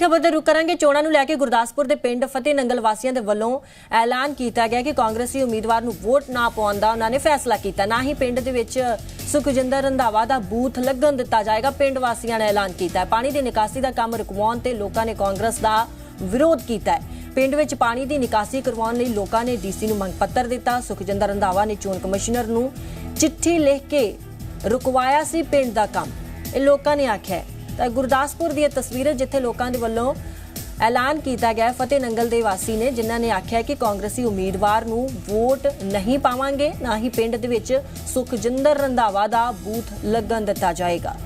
ਖਬਰ ਤੇ ਰੁਕ ਕਰਾਂਗੇ। ਚੋਣਾਂ ਨੂੰ ਲੈ ਕੇ ਗੁਰਦਾਸਪੁਰ ਦੇ ਪਿੰਡ ਫਤਿਹ ਨੰਗਲ ਵਾਸੀਆਂ ਦੇ ਵੱਲੋਂ ਐਲਾਨ ਕੀਤਾ ਗਿਆ ਕਿ ਕਾਂਗਰਸੀ ਉਮੀਦਵਾਰ ਨੂੰ ਵੋਟ ਨਾ ਪਾਉਣ ਦਾ ਉਹਨਾਂ ਨੇ ਫੈਸਲਾ ਕੀਤਾ। ਨਾ ਹੀ ਪਿੰਡ ਦੇ ਵਿੱਚ ਸੁਖਜਿੰਦਰ ਰੰਧਾਵਾ ਦਾ ਬੂਥ ਲੱਗਣ ਦਿੱਤਾ ਜਾਏਗਾ। ਪਿੰਡ ਵਾਸੀਆਂ ਨੇ ਐਲਾਨ ਕੀਤਾ ਪਾਣੀ ਦੀ ਨਿਕਾਸੀ ਦਾ ਕੰਮ ਰੁਕਵਾਉਣ ਤੇ ਲੋਕਾਂ ਨੇ ਕਾਂਗਰਸ ਦਾ ਵਿਰੋਧ ਕੀਤਾ ਹੈ। ਪਿੰਡ ਵਿੱਚ ਪਾਣੀ ਦੀ ਨਿਕਾਸੀ ਕਰਵਾਉਣ ਲਈ ਲੋਕਾਂ ਨੇ ਡੀਸੀ ਨੂੰ ਮੰਗ ਪੱਤਰ ਦਿੱਤਾ। ਸੁਖਜਿੰਦਰ ਰੰਧਾਵਾ ਨੇ ਚੋਣ ਕਮਿਸ਼ਨਰ ਨੂੰ ਚਿੱਠੀ ਲਿਖ ਕੇ ਰੁਕਵਾਇਆ ਸੀ ਪਿੰਡ ਦਾ ਕੰਮ। ਇਹ ਲੋਕਾਂ ਨੇ ਆਖਿਆ ਤਾਂ ਗੁਰਦਾਸਪੁਰ ਦੀ ਇਹ ਤਸਵੀਰ ਜਿੱਥੇ ਲੋਕਾਂ ਦੇ ਵੱਲੋਂ ਐਲਾਨ ਕੀਤਾ ਗਿਆ ਫਤਿਹ ਨੰਗਲ ਦੇ ਵਾਸੀ ਨੇ, ਜਿਨ੍ਹਾਂ ਨੇ ਆਖਿਆ ਕਿ ਕਾਂਗਰਸੀ ਉਮੀਦਵਾਰ ਨੂੰ ਵੋਟ ਨਹੀਂ ਪਾਵਾਂਗੇ, ਨਾ ਹੀ ਪਿੰਡ ਦੇ ਵਿੱਚ ਸੁਖਜਿੰਦਰ ਰੰਧਾਵਾ ਦਾ ਬੂਥ ਲੱਗਣ ਦਿੱਤਾ ਜਾਏਗਾ।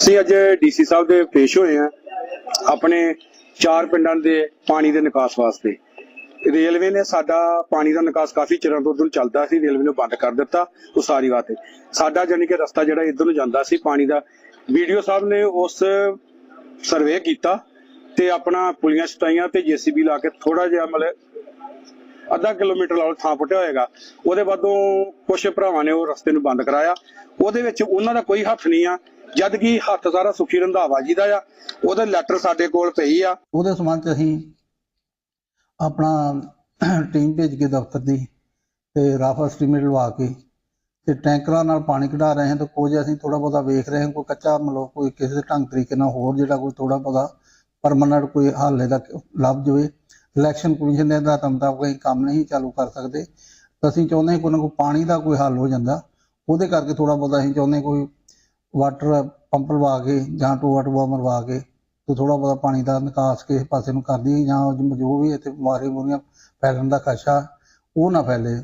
ਅਸੀਂ ਅੱਜ ਡੀਸੀ ਸਾਹਿਬ ਦੇ ਪੇਸ਼ ਹੋਏ ਆ ਆਪਣੇ ਚਾਰ ਪਿੰਡਾਂ ਦੇ ਪਾਣੀ ਦੇ ਨਿਕਾਸ ਵਾਸਤੇ। ਰੇਲਵੇ ਨੇ ਸਾਡਾ ਪਾਣੀ ਦਾ ਨਿਕਾਸ ਕਾਫੀ ਚਿਰਾਂ ਤੋਂ ਉਧਰ ਚੱਲਦਾ ਸੀ, ਰੇਲਵੇ ਨੇ ਬੰਦ ਕਰ ਦਿੱਤਾ ਉਸਾਰੀ ਵਾਸਤੇ ਸਾਡਾ ਜਾਨੀ ਕਿ ਰਸਤਾ ਜਿਹੜਾ ਇੱਧਰ ਨੂੰ ਜਾਂਦਾ ਸੀ ਪਾਣੀ ਦਾ, ਵੀਡੀਓ ਸਾਹਿਬ ਨੇ ਉਸ ਸਰਵੇ ਕੀਤਾ ਤੇ ਆਪਣਾ ਪੁਲੀਆਂ ਸਟਾਈਆਂ ਤੇ ਜੀਸੀਬੀ ਲਾ ਕੇ ਥੋੜਾ ਜਿਹਾ ਮਤਲਬ ਅੱਧਾ ਕਿਲੋਮੀਟਰ ਲਾਲ ਥਾਂ ਪੁੱਟਿਆ ਹੋਏਗਾ। ਉਹਦੇ ਬਾਅਦੋਂ ਕੁਝ ਭਰਾਵਾਂ ਨੇ ਉਹ ਰਸਤੇ ਨੂੰ ਬੰਦ ਕਰਾਇਆ। ਉਹਦੇ ਵਿੱਚ ਉਹਨਾਂ ਦਾ ਕੋਈ ਹੱਥ ਨਹੀਂ ਆ ਜਦ ਕਿ ਹੱਥ ਸਾਰਾ ਸੁਖੀ ਰੰਧਾਵਾ ਜੀ ਦਾ ਆ। ਉਹਦੇ ਲੈਟਰ ਸਾਡੇ ਕੋਲ ਪਈ ਆ। ਉਹਦੇ ਸੰਬੰਧ ਅਸੀਂ ਆਪਣਾ ਟੀਮ ਭੇਜ ਕੇ ਦਫ਼ਤਰ ਦੀ ਤੇ ਰਫ ਐਸਟੀਮੇਟ ਲਵਾ ਕੇ ਤੇ ਟੈਂਕਰਾਂ ਨਾਲ ਪਾਣੀ ਕਢਾ ਰਹੇ ਹਾਂ ਤੇ ਕੁਝ ਅਸੀਂ ਥੋੜਾ ਬਹੁਤਾ ਵੇਖ ਰਹੇ ਹਾਂ, ਕੋਈ ਕੱਚਾ ਮਤਲਬ ਕੋਈ ਕਿਸੇ ਢੰਗ ਤਰੀਕੇ ਨਾਲ ਹੋਰ ਜਿਹੜਾ ਕੋਈ ਥੋੜਾ ਬਹੁਤਾ ਪਰਮਨੈਂਟ ਕੋਈ ਹੱਲ ਇਹਦਾ ਲੱਭ ਜਾਵੇ। ਇਲੈਕਸ਼ਨ ਕਮਿਸ਼ਨ ਦੇ ਆਧਾਰ ਮੁਤਾਬਕ ਅਸੀਂ ਕੰਮ ਨਹੀਂ ਚਾਲੂ ਕਰ ਸਕਦੇ। ਅਸੀਂ ਚਾਹੁੰਦੇ ਹਾਂ ਕੋਈ ਨਾ ਕੋਈ ਪਾਣੀ ਦਾ ਕੋਈ ਹੱਲ ਹੋ ਜਾਂਦਾ। ਉਹਦੇ ਕਰਕੇ ਥੋੜਾ ਬਹੁਤਾ ਅਸੀਂ ਚਾਹੁੰਦੇ ਹਾਂ ਕੋਈ ਵਾਟਰ ਪੰਪ ਲਵਾ ਕੇ ਜਾਂ ਟੂਆ ਟੂਆ ਮਰਵਾ ਕੇ ਤੇ ਥੋੜਾ ਬਹੁਤਾ ਪਾਣੀ ਦਾ ਨਿਕਾਸ ਕਿਸੇ ਪਾਸੇ ਨੂੰ ਕਰਦੀ ਜਾਂ ਜੋ ਵੀ ਇੱਥੇ ਬਿਮਾਰੀ ਬੁਰੀਆਂ ਫੈਲਣ ਦਾ ਖਦਸ਼ਾ ਉਹ ਨਾ ਫੈਲੇ।